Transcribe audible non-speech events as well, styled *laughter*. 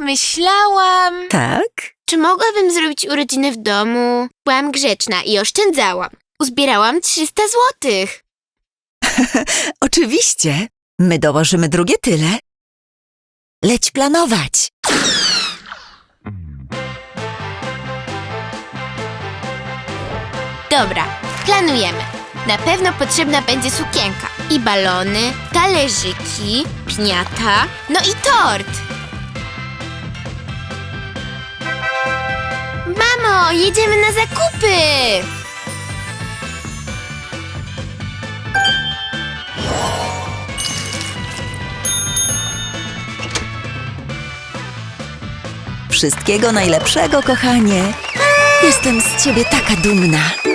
myślałam. Tak? Czy mogłabym zrobić urodziny w domu? Byłam grzeczna i oszczędzałam. Uzbierałam 300 złotych. *laughs* Oczywiście. My dołożymy drugie tyle. Leć planować. Dobra, planujemy. Na pewno potrzebna będzie sukienka i balony, talerzyki, piniata, no i tort. Mamo, jedziemy na zakupy! Wszystkiego najlepszego, kochanie. Jestem z ciebie taka dumna.